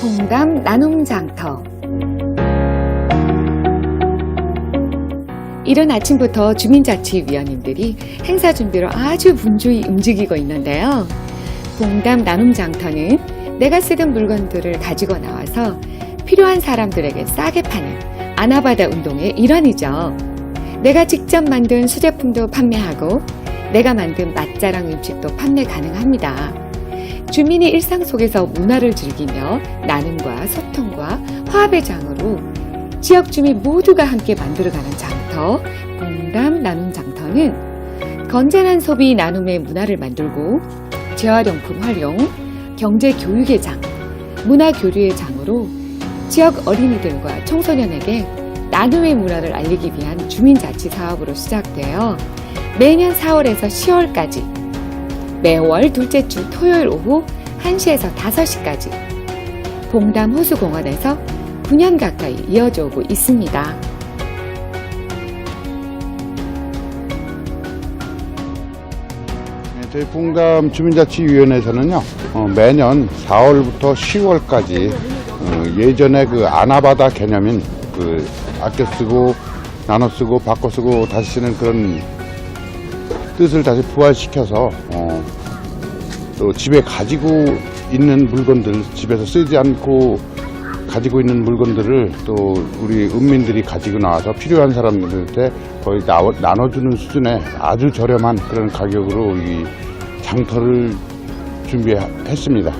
봉담 나눔 장터. 이른 아침부터 주민자치위원님들이 행사 준비로 아주 분주히 움직이고 있는데요. 봉담 나눔 장터는 내가 쓰던 물건들을 가지고 나와서 필요한 사람들에게 싸게 파는 아나바다 운동의 일환이죠. 내가 직접 만든 수제품도 판매하고 내가 만든 맛자랑 음식도 판매 가능합니다. 주민이 일상 속에서 문화를 즐기며 나눔과 소통과 화합의 장으로 지역 주민 모두가 함께 만들어가는 장터, 봉담 나눔 장터는 건전한 소비 나눔의 문화를 만들고 재활용품 활용, 경제 교육의 장, 문화 교류의 장으로 지역 어린이들과 청소년에게 나눔의 문화를 알리기 위한 주민자치 사업으로 시작되어 매년 4월에서 10월까지 매월 둘째 주 토요일 오후 1시에서 5시까지 봉담 호수공원에서 9년 가까이 이어져 오고 있습니다. 네, 저희 봉담 주민자치위원회에서는요 어, 매년 4월부터 10월까지 어, 예전에 그 아나바다 개념인 그 아껴 쓰고 나눠 쓰고 바꿔 쓰고 다시 쓰는 그런 뜻을 다시 부활시켜서 어, 또 집에 가지고 있는 물건들 집에서 쓰지 않고 가지고 있는 물건들을 또 우리 은민들이 가지고 나와서 필요한 사람들한테 거의 나, 나눠주는 수준의 아주 저렴한 그런 가격으로 이 장터를 준비했습니다.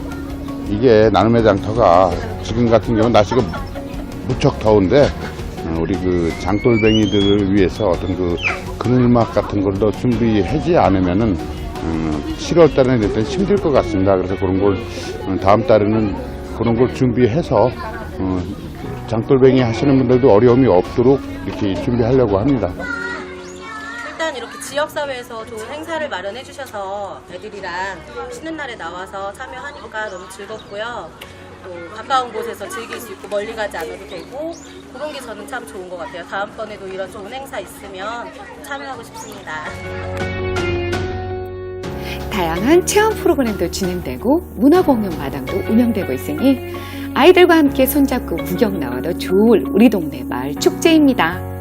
이게 나눔의 장터가 지금 같은 경우 날씨가 무척 더운데 어, 우리 그 장돌뱅이들을 위해서 어떤 그 그늘막 같은 걸더 준비하지 않으면은 음, 7월 달에는 일단 힘들 것 같습니다. 그래서 그런 걸 어, 다음 달에는 그런 걸 준비해서 어, 장돌뱅이 하시는 분들도 어려움이 없도록 이렇게 준비하려고 합니다. 일단 이렇게 지역사회에서 좋은 행사를 마련해 주셔서 애들이랑 쉬는 날에 나와서 참여하니까 너무 즐겁고요. 또 가까운 곳에서 즐길 수 있고 멀리 가지 않아도 되고 그런 게 저는 참 좋은 것 같아요. 다음번에도 이런 좋은 행사 있으면 참여하고 싶습니다. 다양한 체험 프로그램도 진행되고 문화공연 마당도 운영되고 있으니 아이들과 함께 손잡고 구경 나와도 좋을 우리 동네 마을 축제입니다.